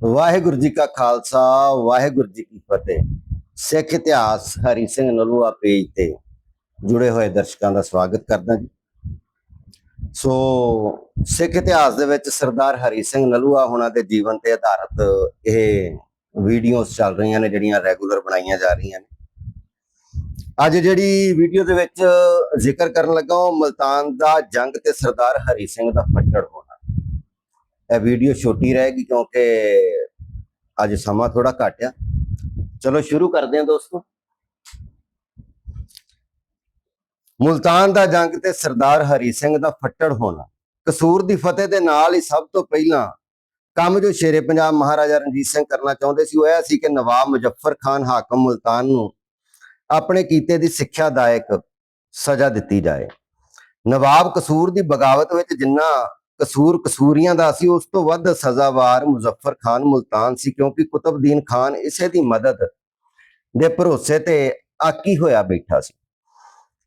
ਵਾਹਿਗੁਰੂ ਜੀ ਕਾ ਖਾਲਸਾ, ਵਾਹਿਗੁਰੂ ਜੀ ਕੀ ਫਤਿਹ। ਸਿੱਖ ਇਤਿਹਾਸ ਹਰੀ ਸਿੰਘ ਨਲੂਆ ਪੇਜ ਤੇ ਜੁੜੇ ਹੋਏ ਦਰਸ਼ਕਾਂ ਦਾ ਸਵਾਗਤ ਕਰਦਾ ਜੀ। ਸੋ ਸਿੱਖ ਇਤਿਹਾਸ ਦੇ ਵਿੱਚ ਸਰਦਾਰ ਹਰੀ ਸਿੰਘ ਨਲੂਆ ਹੋਣਾ ਦੇ ਜੀਵਨ ਤੇ ਆਧਾਰਿਤ ਇਹ ਵੀਡੀਓਜ਼ ਚੱਲ ਰਹੀਆਂ ਨੇ, ਜਿਹੜੀਆਂ ਰੈਗੂਲਰ ਬਣਾਈਆਂ ਜਾ ਰਹੀਆਂ ਨੇ। ਅੱਜ ਜਿਹੜੀ ਵੀਡੀਓ ਦੇ ਵਿੱਚ ਜ਼ਿਕਰ ਕਰਨ ਲੱਗਾ, ਉਹ ਮਲਤਾਨ ਦਾ ਜੰਗ ਤੇ ਸਰਦਾਰ ਹਰੀ ਸਿੰਘ ਦਾ ਫੱਟੜ ਹੋਣਾ। ਇਹ ਵੀਡੀਓ ਛੋਟੀ ਰਹੇਗੀ ਕਿਉਂਕਿ ਅੱਜ ਸਮਾਂ ਥੋੜਾ ਘੱਟ ਆ। ਚਲੋ ਸ਼ੁਰੂ ਕਰਦੇ ਹਾਂ ਦੋਸਤੋ। ਮੁਲਤਾਨ ਦਾ ਜੰਗ ਤੇ ਸਰਦਾਰ ਹਰੀ ਸਿੰਘ ਦਾ ਫੱਟੜ ਹੋਣਾ। ਕਸੂਰ ਦੀ ਫਤਿਹ ਦੇ ਨਾਲ ਹੀ ਸਭ ਤੋਂ ਪਹਿਲਾਂ ਕੰਮ ਜੋ ਸ਼ੇਰੇ ਪੰਜਾਬ ਮਹਾਰਾਜਾ ਰਣਜੀਤ ਸਿੰਘ ਕਰਨਾ ਚਾਹੁੰਦੇ ਸੀ, ਉਹ ਇਹ ਸੀ ਕਿ ਨਵਾਬ ਮੁਜ਼ੱਫਰ ਖਾਨ ਹਾਕਮ ਮੁਲਤਾਨ ਨੂੰ ਆਪਣੇ ਕੀਤੇ ਦੀ ਸਿੱਖਿਆਦਾਇਕ ਸਜ਼ਾ ਦਿੱਤੀ ਜਾਏ। ਨਵਾਬ ਕਸੂਰ ਦੀ ਬਗਾਵਤ ਵਿੱਚ ਜਿੰਨਾ ਕਸੂਰ ਕਸੂਰੀਆਂ ਦਾ ਸੀ, ਉਸ ਤੋਂ ਵੱਧ ਸਜ਼ਾਵਾਰ ਮੁਜ਼ੱਫਰ ਖਾਨ ਮੁਲਤਾਨ ਸੀ, ਕਿਉਂਕਿ ਕੁਤਬਦੀਨ ਖਾਨ ਇਸੇ ਦੀ ਮਦਦ ਦੇ ਭਰੋਸੇ ਤੇ ਆਕੀ ਹੋਇਆ ਬੈਠਾ ਸੀ।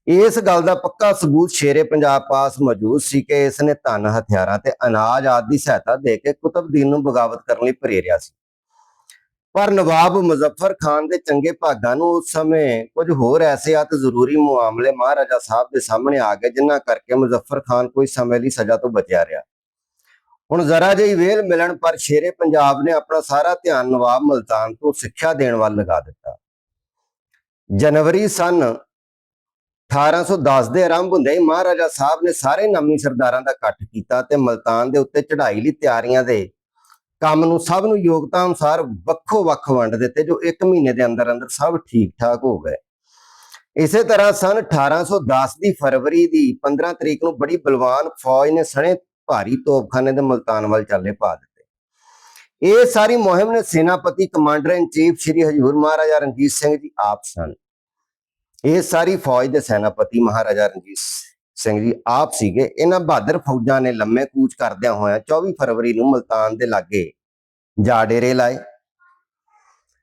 ਇਸ ਗੱਲ ਦਾ ਪੱਕਾ ਸਬੂਤ ਸ਼ੇਰੇ ਪੰਜਾਬ ਪਾਸ ਮੌਜੂਦ ਸੀ ਕਿ ਇਸ ਨੇ ਧਨ ਹਥਿਆਰਾਂ ਤੇ ਅਨਾਜ ਆਦਿ ਦੀ ਸਹਾਇਤਾ ਦੇ ਕੇ ਕੁਤਬਦੀਨ ਨੂੰ ਬਗਾਵਤ ਕਰਨ ਲਈ ਪ੍ਰੇਰਿਆ ਸੀ। ਪਰ ਨਵਾਬ ਮੁਜ਼ੱਫਰ ਖਾਨ ਦੇ ਚੰਗੇ ਭਾਗਾਂ ਨੂੰ ਉਸ ਸਮੇਂ ਕੁਝ ਹੋਰ ਐਸੇ ਅਤ ਜ਼ਰੂਰੀ ਮਾਮਲੇ ਮਹਾਰਾਜਾ ਸਾਹਿਬ ਦੇ ਸਾਹਮਣੇ ਆ ਗਏ, ਜਿਨ੍ਹਾਂ ਕਰਕੇ ਮੁਜ਼ੱਫਰ ਖਾਨ ਕੋਈ ਸਮੇਂ ਲਈ ਸਜ਼ਾ ਤੋਂ ਬਚਿਆ ਰਿਹਾ। ਹੁਣ ਜ਼ਰਾ ਜਿਹੀ ਵੇਲ ਮਿਲਣ ਪਰ ਸ਼ੇਰੇ ਪੰਜਾਬ ਨੇ ਆਪਣਾ ਸਾਰਾ ਧਿਆਨ ਨਵਾਬ ਮਲਤਾਨ ਤੋਂ ਸਿੱਖਿਆ ਦੇਣ ਵੱਲ ਲਗਾ ਦਿੱਤਾ। ਜਨਵਰੀ ਸਨ 1810 ਦੇ ਆਰੰਭ ਹੁੰਦੇ ਹੀ ਮਹਾਰਾਜਾ ਸਾਹਿਬ ਨੇ ਸਾਰੇ ਨਾਮੀ ਸਰਦਾਰਾਂ ਦਾ ਇਕੱਠ ਕੀਤਾ ਤੇ ਮਲਤਾਨ ਦੇ ਉੱਤੇ ਚੜ੍ਹਾਈ ਲਈ ਤਿਆਰੀਆਂ ਦੇ ਕੰਮ ਨੂੰ ਸਭ ਨੂੰ ਯੋਗਤਾ ਅਨੁਸਾਰ ਵੱਖੋ ਵੱਖ ਵੰਡ ਦਿੱਤੇ, ਜੋ 1 ਮਹੀਨੇ ਦੇ ਅੰਦਰ ਅੰਦਰ ਸਭ ਠੀਕ ਠਾਕ ਹੋ ਗਏ। ਇਸੇ ਤਰ੍ਹਾਂ ਸਨ 1810 ਦੀ ਫਰਵਰੀ ਦੀ 15 ਤਰੀਕ ਨੂੰ ਬੜੀ ਬਲਵਾਨ ਫੌਜ ਨੇ ਸਣੇ ਭਾਰੀ ਤੋਪਖਾਨੇ ਦੇ ਮਲਤਾਨ ਵੱਲ ਚੱਲੇ ਪਾ ਦਿੱਤੇ। ਇਹ ਸਾਰੀ ਮੁਹਿੰਮ ਨੇ ਸੈਨਾਪਤੀ ਕਮਾਂਡਰ ਇਨ ਚੀਫ ਸ੍ਰੀ ਹਜੂਰ ਮਹਾਰਾਜਾ ਰਣਜੀਤ ਸਿੰਘ ਜੀ ਆਪ ਸਨ। ਇਹ ਸਾਰੀ ਫੌਜ ਦੇ ਸੈਨਾਪਤੀ ਮਹਾਰਾਜਾ ਰਣਜੀਤ ਸਿੰਘ ਜੀ ਆਪ ਸੀਗੇ। ਇਹਨਾਂ ਬਹਾਦਰ ਫੌਜਾਂ ਨੇ ਲੰਮੇ ਕੂਚ ਕਰਦਿਆਂ ਹੋਇਆਂ 24 ਫਰਵਰੀ ਨੂੰ ਮਲਤਾਨ ਦੇ ਲਾਗੇ ਜਾ ਡੇਰੇ ਲਾਏ।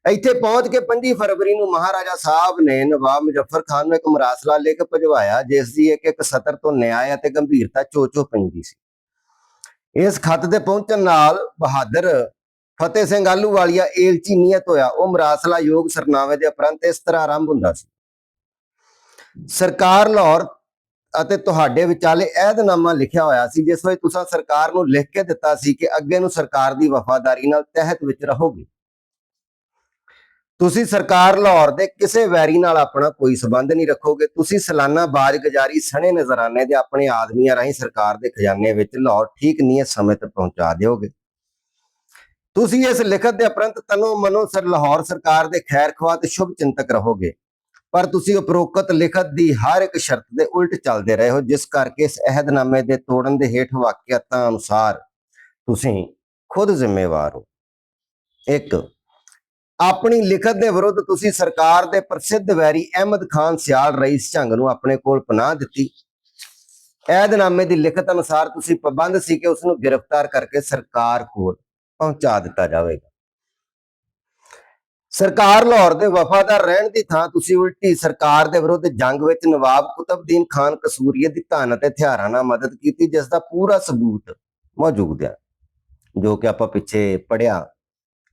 ਇੱਥੇ ਪਹੁੰਚ ਕੇ 25 ਫਰਵਰੀ ਨੂੰ ਮਹਾਰਾਜਾ ਸਾਹਿਬ ਨੇ ਨਵਾਬ ਮੁਜ਼ੱਫਰ ਖਾਨ ਨੂੰ ਇੱਕ ਮਰਾਸਲਾ ਲਿਖ ਭਜਵਾਇਆ, ਜਿਸ ਦੀ ਇੱਕ ਇੱਕ ਸਤਰ ਤੋਂ ਨਿਆਂ ਅਤੇ ਗੰਭੀਰਤਾ ਚੋਚੋ ਪੈਂਦੀ ਸੀ। ਇਸ ਖੱਤ ਤੇ ਪਹੁੰਚਣ ਨਾਲ ਬਹਾਦਰ ਫਤਿਹ ਸਿੰਘ ਆਲੂਵਾਲੀਆ ਏਲਚੀ ਨੀਅਤ ਹੋਇਆ ਉਹ ਮਰਾਸਲਾ ਯੋਗ ਸਰਨਾਵੇ ਦੇ ਉਪਰੰਤ ਇਸ ਤਰ੍ਹਾਂ ਆਰੰਭ ਹੁੰਦਾ ਸੀ। ਸਰਕਾਰ ਲਾਹੌਰ ਅਤੇ ਤੁਹਾਡੇ ਵਿਚਾਲੇ ਅਹਿਦਨਾਮਾ ਲਿਖਿਆ ਹੋਇਆ ਸੀ, ਜਿਸ ਵਿੱਚ ਤੁਸੀਂ ਸਰਕਾਰ ਨੂੰ ਲਿਖ ਕੇ ਦਿੱਤਾ ਸੀ ਕਿ ਅੱਗੇ ਨੂੰ ਸਰਕਾਰ ਦੀ ਵਫਾਦਾਰੀ ਨਾਲ ਤਹਿਤ ਵਿੱਚ ਰਹੋਗੇ। ਤੁਸੀਂ ਸਰਕਾਰ ਲਾਹੌਰ ਦੇ ਕਿਸੇ ਵੈਰੀ ਨਾਲ ਆਪਣਾ ਕੋਈ ਸਬੰਧ ਨਹੀਂ ਰੱਖੋਗੇ, ਤੁਸੀਂ ਸਾਲਾਨਾ ਬਾਜ਼ਗੁਜ਼ਾਰੀ ਸਣੇ ਨਜ਼ਰਾਨੇ ਦੇ ਆਪਣੇ ਆਦਮੀਆਂ ਰਾਹੀਂ ਸਰਕਾਰ ਦੇ ਖਜ਼ਾਨੇ ਵਿੱਚ ਲਾਹੌਰ ਠੀਕ ਨਿਯਤ ਸਮੇਂ ਤੇ ਪਹੁੰਚਾ ਦਿਓਗੇ। ਤੁਸੀਂ ਇਸ ਲਿਖਤ ਦੇ ਉਪਰੰਤ ਤਨੋ ਮਨੋ ਸਰ ਲਾਹੌਰ ਸਰਕਾਰ ਦੇ ਖੈਰ ਖਵਾਹ ਤੇ ਸ਼ੁਭ ਚਿੰਤਕ ਰਹੋਗੇ, ਪਰ ਤੁਸੀਂ ਉਪਰੋਕਤ ਲਿਖਤ ਦੀ ਹਰ ਇੱਕ ਸ਼ਰਤ ਦੇ ਉਲਟ ਚੱਲਦੇ ਰਹੇ ਹੋ, ਜਿਸ ਕਰਕੇ ਇਸ ਅਹਿਦਨਾਮੇ ਦੇ ਤੋੜਨ ਦੇ ਹੇਠ ਵਾਕਿਆਤਾਂ ਅਨੁਸਾਰ ਤੁਸੀਂ ਖੁਦ ਜ਼ਿੰਮੇਵਾਰ ਹੋ। ਇੱਕ ਆਪਣੀ ਲਿਖਤ ਦੇ ਵਿਰੁੱਧ ਤੁਸੀਂ ਸਰਕਾਰ ਦੇ ਪ੍ਰਸਿੱਧ ਵੈਰੀ ਅਹਿਮਦ ਖਾਨ ਸਿਆਲ ਰਈਸ ਝੰਗ ਨੂੰ ਆਪਣੇ ਕੋਲ ਪਨਾਹ ਦਿੱਤੀ। ਐਦਨਾਮੇ ਦੀ ਲਿਖਤ ਅਨੁਸਾਰ ਤੁਸੀਂ ਪਾਬੰਦ ਸੀ ਕਿ ਉਸ ਨੂੰ ਗ੍ਰਿਫਤਾਰ ਕਰਕੇ ਸਰਕਾਰ ਕੋਲ ਪਹੁੰਚਾ ਦਿੱਤਾ ਜਾਵੇਗਾ। ਸਰਕਾਰ ਲਾਹੌਰ ਦੇ ਵਫਾਦਾਰ ਰਹਿਣ ਦੀ ਥਾਂ ਤੁਸੀਂ ਉਲਟੀ ਸਰਕਾਰ ਦੇ ਵਿਰੁੱਧ ਜੰਗ ਵਿੱਚ ਨਵਾਬ ਕੁਤਬਦੀਨ ਖਾਨ ਕਸੂਰੀਏ ਦੀ ਧਨ ਅਤੇ ਹਥਿਆਰਾਂ ਨਾਲ ਮਦਦ ਕੀਤੀ ਜਿਸ ਦਾ ਪੂਰਾ ਸਬੂਤ ਮੌਜੂਦ ਹੈ ਜੋ ਕਿ ਆਪਾਂ ਪਿੱਛੇ ਪੜਿਆ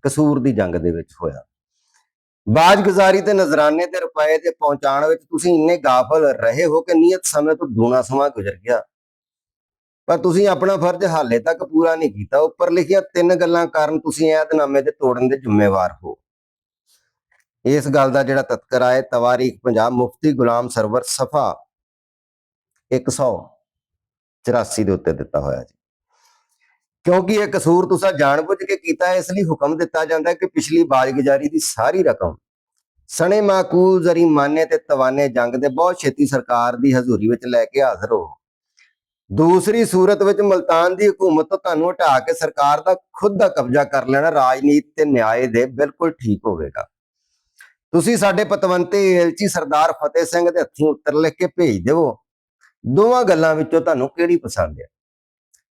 ਕਸੂਰ ਦੀ ਜੰਗ ਦੇ ਵਿੱਚ ਹੋਇਆ। ਬਾਜ਼ਗੁਜ਼ਾਰੀ ਤੇ ਨਜ਼ਰਾਨੇ ਤੇ ਰੁਪਏ ਤੇ ਪਹੁੰਚਾਉਣ ਵਿੱਚ ਤੁਸੀਂ ਇੰਨੇ ਗਾਫਲ ਰਹੇ ਹੋ ਕਿ ਨਿਯਤ ਸਮੇਂ ਤੋਂ ਦੂਣਾ ਸਮਾਂ ਗੁਜ਼ਰ ਗਿਆ। ਪਰ ਤੁਸੀਂ ਆਪਣਾ ਫਰਜ਼ ਹਾਲੇ ਤੱਕ ਪੂਰਾ ਨਹੀਂ ਕੀਤਾ। ਉੱਪਰ ਲਿਖੀਆਂ ਤਿੰਨ ਗੱਲਾਂ ਕਾਰਨ ਤੁਸੀਂ ਐਤਨਾਮੇ ਦੇ ਤੋੜਨ ਦੇ ਜ਼ਿੰਮੇਵਾਰ ਹੋ। ਇਸ ਗੱਲ ਦਾ ਜਿਹੜਾ ਤਤਕਰਾ ਹੈ ਤਵਾਰੀਖ ਪੰਜਾਬ ਮੁਫਤੀ ਗੁਲਾਮ ਸਰਵਰ ਸਫਾ 184 ਦੇ ਉੱਤੇ ਦਿੱਤਾ ਹੋਇਆ ਜੀ। ਕਿਉਂਕਿ ਇਹ ਕਸੂਰ ਤੁਸੀਂ ਜਾਣਬੁੱਝ ਕੇ ਕੀਤਾ, ਇਸ ਲਈ ਹੁਕਮ ਦਿੱਤਾ ਜਾਂਦਾ ਕਿ ਪਿਛਲੀ ਬਾਜ਼ਗੁਜ਼ਾਰੀ ਦੀ ਸਾਰੀ ਰਕਮ ਸਣੇ ਮਾਕੂਲ ਜ਼ਰੀਮਾਨੇ ਤੇ ਤਵਾਨੇ ਜੰਗ ਦੇ ਬਹੁਤ ਛੇਤੀ ਸਰਕਾਰ ਦੀ ਹਜ਼ੂਰੀ ਵਿੱਚ ਲੈ ਕੇ ਹਾਜ਼ਰ ਹੋ। ਦੂਸਰੀ ਸੂਰਤ ਵਿੱਚ ਮਲਤਾਨ ਦੀ ਹਕੂਮਤ ਤੋਂ ਤੁਹਾਨੂੰ ਹਟਾ ਕੇ ਸਰਕਾਰ ਦਾ ਖੁਦ ਦਾ ਕਬਜ਼ਾ ਕਰ ਲੈਣਾ, ਰਾਜਨੀਤ ਤੇ ਨਿਆਂ ਦੇ ਬਿਲਕੁਲ ਠੀਕ ਹੋਵੇਗਾ। ਤੁਸੀਂ ਸਾਡੇ ਪਤਵੰਤੇ ਏਲਚੀ ਸਰਦਾਰ ਫਤਿਹ ਸਿੰਘ ਦੇ ਹੱਥੀਂ ਉੱਤਰ ਲਿਖ ਕੇ ਭੇਜ ਦਿਵੋ ਦੋਵਾਂ ਗੱਲਾਂ ਵਿੱਚੋਂ ਤੁਹਾਨੂੰ ਕਿਹੜੀ ਪਸੰਦ ਹੈ?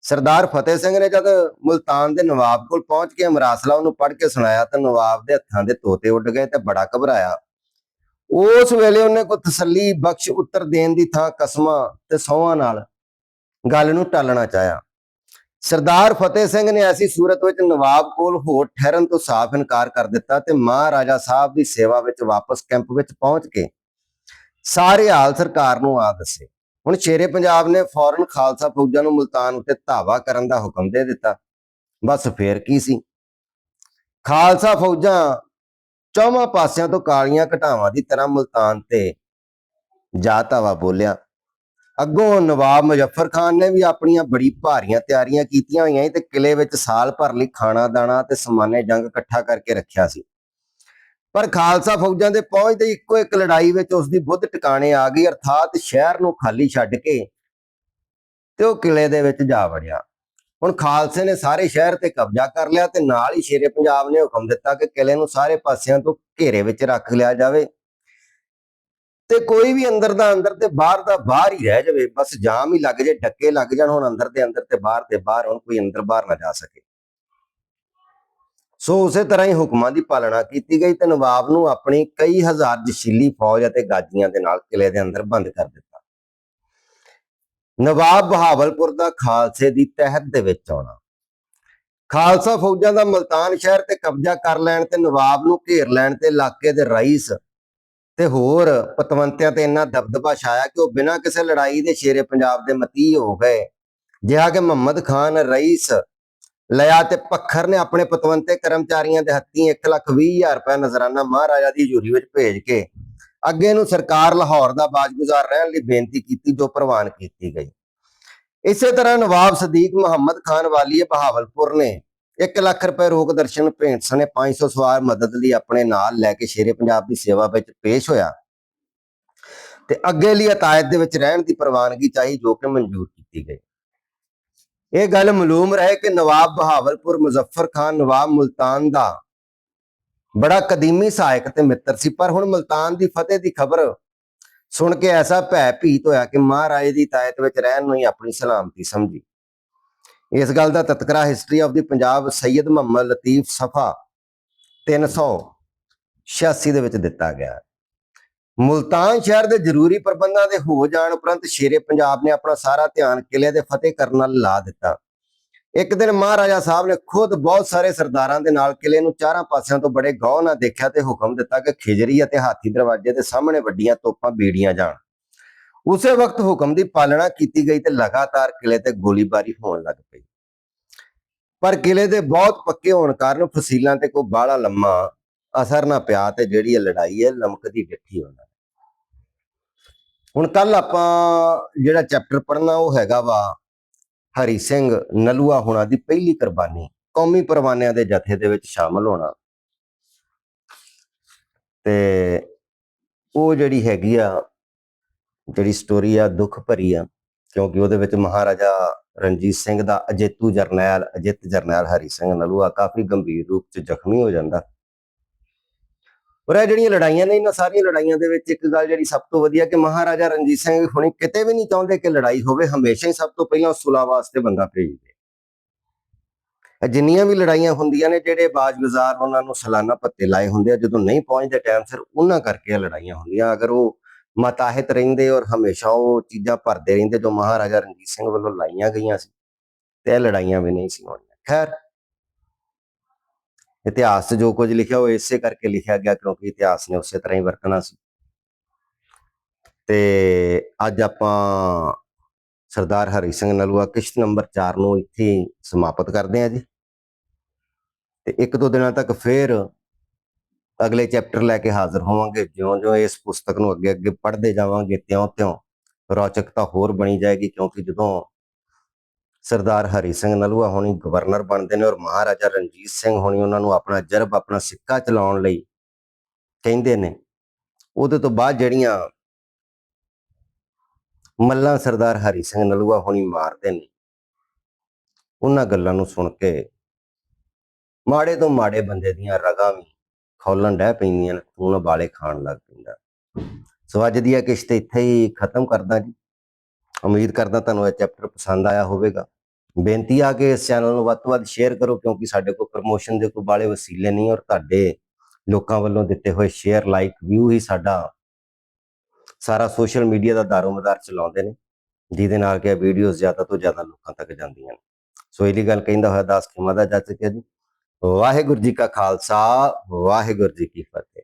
ਸਰਦਾਰ ਫਤਿਹ ਸਿੰਘ ਨੇ ਜਦ ਮੁਲਤਾਨ ਦੇ ਨਵਾਬ ਕੋਲ ਪਹੁੰਚ ਕੇ ਮਰਾਸਲਾ ਉਹਨੂੰ ਪੜ੍ਹ ਕੇ ਸੁਣਾਇਆ ਤਾਂ ਨਵਾਬ ਦੇ ਹੱਥਾਂ ਦੇ ਤੋਤੇ ਉੱਡ ਗਏ ਤੇ ਬੜਾ ਘਬਰਾਇਆ। ਉਸ ਵੇਲੇ ਉਹਨੇ ਕੋਈ ਤਸੱਲੀ, ਬਖਸ਼, ਉੱਤਰ ਦੇਣ ਦੀ ਥਾਂ ਕਸਮਾਂ ਤੇ ਸੌਹਾਂ ਨਾਲ ਗੱਲ ਨੂੰ ਟਾਲਣਾ ਚਾਹਿਆ। ਸਰਦਾਰ ਫਤਿਹ ਸਿੰਘ ਨੇ ਐਸੀ ਸੂਰਤ ਵਿੱਚ ਨਵਾਬ ਕੋਲ ਹੋਰ ਠਹਿਰਨ ਤੋਂ ਸਾਫ਼ ਇਨਕਾਰ ਕਰ ਦਿੱਤਾ ਤੇ ਮਹਾਰਾਜਾ ਸਾਹਿਬ ਦੀ ਸੇਵਾ ਵਿੱਚ ਵਾਪਸ ਕੈਂਪ ਵਿੱਚ ਪਹੁੰਚ ਕੇ ਸਾਰੇ ਹਾਲ ਸਰਕਾਰ ਨੂੰ ਆ ਦੱਸੇ। ਹੁਣ ਸ਼ੇਰੇ ਪੰਜਾਬ ਨੇ ਫੌਰਨ ਖਾਲਸਾ ਫੌਜਾਂ ਨੂੰ ਮੁਲਤਾਨ ਉੱਤੇ ਧਾਵਾ ਕਰਨ ਦਾ ਹੁਕਮ ਦੇ ਦਿੱਤਾ। ਬਸ ਫੇਰ ਕੀ ਸੀ? ਖਾਲਸਾ ਫੌਜਾਂ ਚੌਵਾਂ ਪਾਸਿਆਂ ਤੋਂ ਕਾਲੀਆਂ ਘਟਾਵਾਂ ਦੀ ਤਰ੍ਹਾਂ ਮੁਲਤਾਨ ਤੇ ਜਾ ਧਾਵਾ ਬੋਲਿਆ। ਅੱਗੋਂ ਨਵਾਬ ਮੁਜ਼ੱਫਰ ਖਾਨ ਨੇ ਵੀ ਆਪਣੀਆਂ ਬੜੀ ਭਾਰੀਆਂ ਤਿਆਰੀਆਂ ਕੀਤੀਆਂ ਹੋਈਆਂ ਤੇ ਕਿਲੇ ਵਿੱਚ ਸਾਲ ਭਰ ਲਈ ਖਾਣਾ ਦਾਣਾ ਤੇ ਸਮਾਨੇ ਜੰਗ ਇਕੱਠਾ ਕਰਕੇ ਰੱਖਿਆ ਸੀ। ਪਰ ਖਾਲਸਾ ਫੌਜਾਂ ਦੇ ਪਹੁੰਚ ਪਹੁੰਚਦੇ ਇੱਕੋ ਇੱਕ ਲੜਾਈ ਵਿੱਚ ਉਸ ਦੀ ਬੁੱਧ ਟਿਕਾਣੇ ਆ ਗਈ, ਅਰਥਾਤ ਸ਼ਹਿਰ ਨੂੰ ਖਾਲੀ ਛੱਡ ਕੇ ਤੇ ਉਹ ਕਿਲੇ ਦੇ ਵਿੱਚ ਜਾ ਵੜਿਆ। ਹੁਣ ਖਾਲਸੇ ਨੇ ਸਾਰੇ ਸ਼ਹਿਰ ਤੇ ਕਬਜ਼ਾ ਕਰ ਲਿਆ ਤੇ ਨਾਲ ਹੀ ਸ਼ੇਰੇ ਪੰਜਾਬ ਨੇ ਹੁਕਮ ਦਿੱਤਾ ਕਿ ਕਿਲੇ ਨੂੰ ਸਾਰੇ ਪਾਸਿਆਂ ਤੋਂ ਘੇਰੇ ਵਿੱਚ ਰੱਖ ਲਿਆ ਜਾਵੇ ਤੇ ਕੋਈ ਵੀ ਅੰਦਰ ਦਾ ਅੰਦਰ ਤੇ ਬਾਹਰ ਦਾ ਬਾਹਰ ਹੀ ਰਹਿ ਜਾਵੇ, ਬਸ ਜਾਮ ਹੀ ਲੱਗ ਜੇ, ਡੱਕੇ ਲੱਗ ਜਾਣ, ਹੁਣ ਅੰਦਰ ਦੇ ਅੰਦਰ ਤੇ ਬਾਹਰ ਦੇ ਬਾਹਰ, ਹੁਣ ਕੋਈ ਅੰਦਰ ਬਾਹਰ ਨਾ ਜਾ ਸਕੇ। ਸੋ ਉਸੇ ਤਰ੍ਹਾਂ ਹੀ ਹੁਕਮਾਂ ਦੀ ਪਾਲਣਾ ਕੀਤੀ ਗਈ ਤੇ ਨਵਾਬ ਨੂੰ ਆਪਣੀ ਕਈ ਹਜ਼ਾਰ ਜਸ਼ੀਲੀ ਫੌਜ ਅਤੇ ਗਾਜੀਆਂ ਦੇ ਨਾਲ ਕਿਲੇ ਦੇ ਅੰਦਰ ਬੰਦ ਕਰ ਦਿੱਤਾ। ਨਵਾਬ ਬਹਾਵਲਪੁਰ ਦਾ ਖਾਲਸੇ ਦੀ ਤਹਿਤ ਦੇ ਵਿੱਚ ਆਉਣਾ। ਖਾਲਸਾ ਫੌਜਾਂ ਦਾ ਮਲਤਾਨ ਸ਼ਹਿਰ ਤੇ ਕਬਜ਼ਾ ਕਰ ਲੈਣ ਤੇ ਨਵਾਬ ਨੂੰ ਘੇਰ ਲੈਣ ਤੇ ਇਲਾਕੇ ਦੇ ਰਾਈਸ ਤੇ ਹੋਰ ਪਤਵੰਤਿਆਂ ਤੇ ਇੰਨਾ ਦਬਦਬਾ ਛਾਇਆ ਕਿ ਉਹ ਬਿਨਾਂ ਕਿਸੇ ਲੜਾਈ ਦੇ ਸ਼ੇਰੇ ਪੰਜਾਬ ਦੇ ਮਤੀ ਹੋ ਗਏ। ਜਿਹਾ ਕਿ ਮੁਹੰਮਦ ਖਾਨ ਰਈਸ ਲਿਆ ਤੇ ਪੱਖਰ ਨੇ ਆਪਣੇ ਪਤਵੰਤੇ ਕਰਮਚਾਰੀਆਂ ਦੇ ਹੱਥੀਂ 120000 ਰੁਪਏ ਨਜ਼ਰਾਨਾ ਮਹਾਰਾਜਾ ਦੀ ਹਜ਼ੂਰੀ ਵਿੱਚ ਭੇਜ ਕੇ ਅੱਗੇ ਨੂੰ ਸਰਕਾਰ ਲਾਹੌਰ ਦਾ ਬਾਜਗੁਜ਼ਾਰ ਰਹਿਣ ਲਈ ਬੇਨਤੀ ਕੀਤੀ ਜੋ ਪ੍ਰਵਾਨ ਕੀਤੀ ਗਈ। ਇਸੇ ਤਰ੍ਹਾਂ ਨਵਾਬ ਸਦੀਕ ਮੁਹੰਮਦ ਖਾਨ ਵਾਲੀਏ ਬਹਾਵਲਪੁਰ ਨੇ 1 ਲੱਖ ਰੁਪਏ ਰੋਕ ਦਰਸ਼ਨ ਭੇਂਟ ਸਣੇ 500 ਸਵਾਰ ਮਦਦ ਲਈ ਆਪਣੇ ਨਾਲ ਲੈ ਕੇ ਸ਼ੇਰੇ ਪੰਜਾਬ ਦੀ ਸੇਵਾ ਵਿੱਚ ਪੇਸ਼ ਹੋਇਆ ਤੇ ਅੱਗੇ ਲਈ ਅਤਾਇਤ ਦੇ ਵਿੱਚ ਰਹਿਣ ਦੀ ਪ੍ਰਵਾਨਗੀ ਚਾਹੀ ਜੋ ਕਿ ਮਨਜ਼ੂਰ ਕੀਤੀ ਗਈ। ਇਹ ਗੱਲ ਮਾਲੂਮ ਰਹੇ ਕਿ ਨਵਾਬ ਬਹਾਵਲਪੁਰ ਮੁਜ਼ੱਫਰ ਖਾਨ, ਨਵਾਬ ਮੁਲਤਾਨ ਦਾ ਬੜਾ ਕਦੀਮੀ ਸਹਾਇਕ ਤੇ ਮਿੱਤਰ ਸੀ ਪਰ ਹੁਣ ਮੁਲਤਾਨ ਦੀ ਫਤਿਹ ਦੀ ਖਬਰ ਸੁਣ ਕੇ ਐਸਾ ਭੈ ਭੀਤ ਹੋਇਆ ਕਿ ਮਹਾਰਾਜੇ ਦੀ ਤਾਇਤ ਵਿੱਚ ਰਹਿਣ ਨੂੰ ਹੀ ਆਪਣੀ ਸਲਾਮਤੀ ਸਮਝੀ ਇਸ ਗੱਲ ਦਾ ਤਤਕਰਾ history of the Punjab Syed Muhammad Latif ਸਫਾ 386 ਦੇ ਵਿੱਚ ਦਿੱਤਾ ਗਿਆ ਹੈ। ਮੁਲਤਾਨ ਸ਼ਹਿਰ ਦੇ ਜ਼ਰੂਰੀ ਪ੍ਰਬੰਧਾਂ ਦੇ ਹੋ ਜਾਣ ਉਪਰੰਤ ਸ਼ੇਰੇ ਪੰਜਾਬ ਨੇ ਆਪਣਾ ਸਾਰਾ ਧਿਆਨ ਕਿਲੇ ਦੇ ਫਤਿਹ ਕਰਨ ਨਾਲ ਲਾ ਦਿੱਤਾ। ਇੱਕ ਦਿਨ ਮਹਾਰਾਜਾ ਸਾਹਿਬ ਨੇ ਖੁਦ ਬਹੁਤ ਸਾਰੇ ਸਰਦਾਰਾਂ ਦੇ ਨਾਲ ਕਿਲੇ ਨੂੰ ਚਾਰਾਂ ਪਾਸਿਆਂ ਤੋਂ ਬੜੇ ਗੌਰ ਨਾਲ ਦੇਖਿਆ ਤੇ ਹੁਕਮ ਦਿੱਤਾ ਕਿ ਖਿਜਰੀ ਅਤੇ ਹਾਥੀ ਦਰਵਾਜ਼ੇ ਦੇ ਸਾਹਮਣੇ ਵੱਡੀਆਂ ਤੋਪਾਂ ਬੀੜੀਆਂ ਜਾਣ। ਉਸੇ ਵਕਤ ਹੁਕਮ ਦੀ ਪਾਲਣਾ ਕੀਤੀ ਗਈ ਤੇ ਲਗਾਤਾਰ ਕਿਲੇ ਤੇ ਗੋਲੀਬਾਰੀ ਹੋਣ ਲੱਗ ਪਈ। ਪਰ ਕਿਲੇ ਦੇ ਬਹੁਤ ਪੱਕੇ ਹੋਣ ਕਾਰਨ ਫਸੀਲਾਂ ਤੇ ਕੋਈ ਬਾਹਲਾ ਲੰਮਾ ਅਸਰ ਨਾ ਪਿਆ ਤੇ ਜਿਹੜੀ ਇਹ ਲੜਾਈ ਹੈ ਲਮਕਦੀ ਡਿੱਠੀ ਉਹਨਾਂ ਹੁਣ ਕੱਲ ਆਪਾਂ ਜਿਹੜਾ ਚੈਪਟਰ ਪੜ੍ਹਨਾ ਉਹ ਹੈਗਾ ਵਾ ਹਰੀ ਸਿੰਘ ਨਲੂਆ ਹੋਣਾ ਦੀ ਪਹਿਲੀ ਕੁਰਬਾਨੀ, ਕੌਮੀ ਪਰਵਾਨਿਆਂ ਦੇ ਜਥੇ ਦੇ ਵਿੱਚ ਸ਼ਾਮਲ ਹੋਣਾ। ਤੇ ਉਹ ਜਿਹੜੀ ਹੈਗੀ ਆ, ਜਿਹੜੀ ਸਟੋਰੀ ਆ, ਦੁੱਖ ਭਰੀ ਆ, ਕਿਉਂਕਿ ਉਹਦੇ ਵਿੱਚ ਮਹਾਰਾਜਾ ਰਣਜੀਤ ਸਿੰਘ ਦਾ ਅਜੇਤੂ ਜਰਨੈਲ, ਅਜਿੱਤ ਜਰਨੈਲ ਹਰੀ ਸਿੰਘ ਨਲੂਆ ਕਾਫੀ ਗੰਭੀਰ ਰੂਪ 'ਚ ਜ਼ਖਮੀ ਹੋ ਜਾਂਦਾ। ਔਰ ਇਹ ਜਿਹੜੀਆਂ ਲੜਾਈਆਂ ਨੇ, ਇਹਨਾਂ ਸਾਰੀਆਂ ਲੜਾਈਆਂ ਦੇ ਵਿੱਚ ਇੱਕ ਗੱਲ ਜਿਹੜੀ ਸਭ ਤੋਂ ਵਧੀਆ ਕਿ ਮਹਾਰਾਜਾ ਰਣਜੀਤ ਸਿੰਘ ਹੁਣੇ ਕਿਤੇ ਵੀ ਨਹੀਂ ਚਾਹੁੰਦੇ ਕਿ ਲੜਾਈ ਹੋਵੇ, ਹਮੇਸ਼ਾ ਹੀ ਸਭ ਤੋਂ ਪਹਿਲਾਂ ਸੁਲਾ ਵਾਸਤੇ ਬੰਦਾ ਭੇਜਦੇ ਜਿੰਨੀਆਂ ਵੀ ਲੜਾਈਆਂ ਹੁੰਦੀਆਂ ਨੇ, ਜਿਹੜੇ ਬਾਜਗੁਜ਼ਾਰ ਉਹਨਾਂ ਨੂੰ ਸਾਲਾਨਾ ਭੱਤੇ ਲਾਏ ਹੁੰਦੇ ਆ, ਜਦੋਂ ਨਹੀਂ ਪਹੁੰਚਦੇ ਟਾਈਮ ਸਿਰ, ਉਹਨਾਂ ਕਰਕੇ ਇਹ ਲੜਾਈਆਂ ਹੁੰਦੀਆਂ। ਅਗਰ ਉਹ ਮਤਾਹਿਤ ਰਹਿੰਦੇ ਔਰ ਹਮੇਸ਼ਾ ਉਹ ਚੀਜ਼ਾਂ ਭਰਦੇ ਰਹਿੰਦੇ, ਜੋ ਮਹਾਰਾਜਾ ਰਣਜੀਤ ਸਿੰਘ ਵੱਲੋਂ ਲਾਈਆਂ ਗਈਆਂ ਸੀ, ਤੇ ਇਹ ਲੜਾਈਆਂ ਵੀ ਨਹੀਂ ਸੀ ਹੋਣੀਆਂ। ਖੈਰ ਇਤਿਹਾਸ 'ਚ ਜੋ ਕੁਝ ਲਿਖਿਆ ਉਹ ਇਸੇ ਕਰਕੇ ਲਿਖਿਆ ਗਿਆ ਕਿਉਂਕਿ ਇਤਿਹਾਸ ਨੇ ਉਸੇ ਤਰ੍ਹਾਂ ਹੀ ਵਰਤਣਾ ਸੀ। ਤੇ ਅੱਜ ਆਪਾਂ ਸਰਦਾਰ ਹਰੀ ਸਿੰਘ ਨਲੂਆ ਕਿਸ਼ਤ ਨੰਬਰ 4 ਨੂੰ ਇੱਥੇ ਸਮਾਪਤ ਕਰਦੇ ਹਾਂ ਜੀ। ਤੇ ਇੱਕ ਦੋ ਦਿਨਾਂ ਤੱਕ ਫੇਰ ਅਗਲੇ ਚੈਪਟਰ ਲੈ ਕੇ ਹਾਜ਼ਰ ਹੋਵਾਂਗੇ। ਜਿਉਂ-ਜਿਉਂ ਇਸ ਪੁਸਤਕ ਨੂੰ ਅੱਗੇ-ਅੱਗੇ ਪੜ੍ਹਦੇ ਜਾਵਾਂਗੇ, ਤਿਉਂ-ਤਿਉਂ ਰੌਚਕਤਾ ਹੋਰ ਬਣੀ ਜਾਏਗੀ ਕਿਉਂਕਿ ਜਦੋਂ ਸਰਦਾਰ ਹਰੀ ਸਿੰਘ ਨਲੂਆ ਹੋਣੀ ਗਵਰਨਰ ਬਣਦੇ ਨੇ ਔਰ ਮਹਾਰਾਜਾ ਰਣਜੀਤ ਸਿੰਘ ਹੋਣੀ ਉਹਨਾਂ ਨੂੰ ਆਪਣਾ ਜਰਬ ਆਪਣਾ ਸਿੱਕਾ ਚਲਾਉਣ ਲਈ ਕਹਿੰਦੇ ਨੇ। ਉਹਦੇ ਤੋਂ ਬਾਅਦ ਜਿਹੜੀਆਂ ਮੱਲਾ ਸਰਦਾਰ ਹਰੀ ਸਿੰਘ ਨਲੂਆ ਹੋਣੀ ਮਾਰਦੇ ਨੇ, ਉਹਨਾਂ ਗੱਲਾਂ ਨੂੰ ਸੁਣ ਕੇ ਮਾੜੇ ਤੋਂ ਮਾੜੇ ਬੰਦੇ ਦੀਆਂ ਰਗਾਂ ਵੀ ਖੋਲਣ ਡਹਿ ਪੈਂਦੀਆਂ ਨੇ, ਖੂਨ ਵਾਲੇ ਖਾਣ ਲੱਗ ਪੈਂਦਾ। ਸੋ ਅੱਜ ਦੀ ਇਹ ਕਿਸ਼ਤ ਇੱਥੇ ਹੀ ਖਤਮ ਕਰਦਾ ਜੀ। ਉਮੀਦ ਕਰਦਾ ਤੁਹਾਨੂੰ ਇਹ ਚੈਪਟਰ ਪਸੰਦ ਆਇਆ ਹੋਵੇਗਾ। ਬੇਨਤੀ ਆ ਕਿ ਇਸ ਚੈਨਲ ਨੂੰ ਵੱਧ ਤੋਂ ਵੱਧ ਸ਼ੇਅਰ ਕਰੋ, ਕਿਉਂਕਿ ਸਾਡੇ ਕੋਲ ਪ੍ਰਮੋਸ਼ਨ ਦੇ ਕੋਈ ਬਾਲੇ ਵਸੀਲੇ ਨਹੀਂ ਔਰ ਤੁਹਾਡੇ ਲੋਕਾਂ ਵੱਲੋਂ ਦਿੱਤੇ ਹੋਏ ਸ਼ੇਅਰ ਲਾਈਕ ਵਿਊ ਹੀ ਸਾਡਾ ਸਾਰਾ ਸੋਸ਼ਲ ਮੀਡੀਆ ਦਾ ਦਾਰੋਮਦਾਰ ਚਲਾਉਂਦੇ ਨੇ, ਜਿਹਦੇ ਨਾਲ ਕਿ ਵੀਡੀਓਜ਼ ਜ਼ਿਆਦਾ ਤੋਂ ਜ਼ਿਆਦਾ ਲੋਕਾਂ ਤੱਕ ਜਾਂਦੀਆਂ ਨੇ। ਸੋ ਇਹਲੀ ਗੱਲ ਕਹਿੰਦਾ ਹੋਇਆ ਦਾਸ ਖਿਮਾ ਦਾ ਜੱਜ ਕੇ ਜੀ, ਵਾਹਿਗੁਰੂ ਜੀ ਕਾ ਖਾਲਸਾ, ਵਾਹਿਗੁਰੂ ਜੀ ਕੀ ਫਤਿਹ।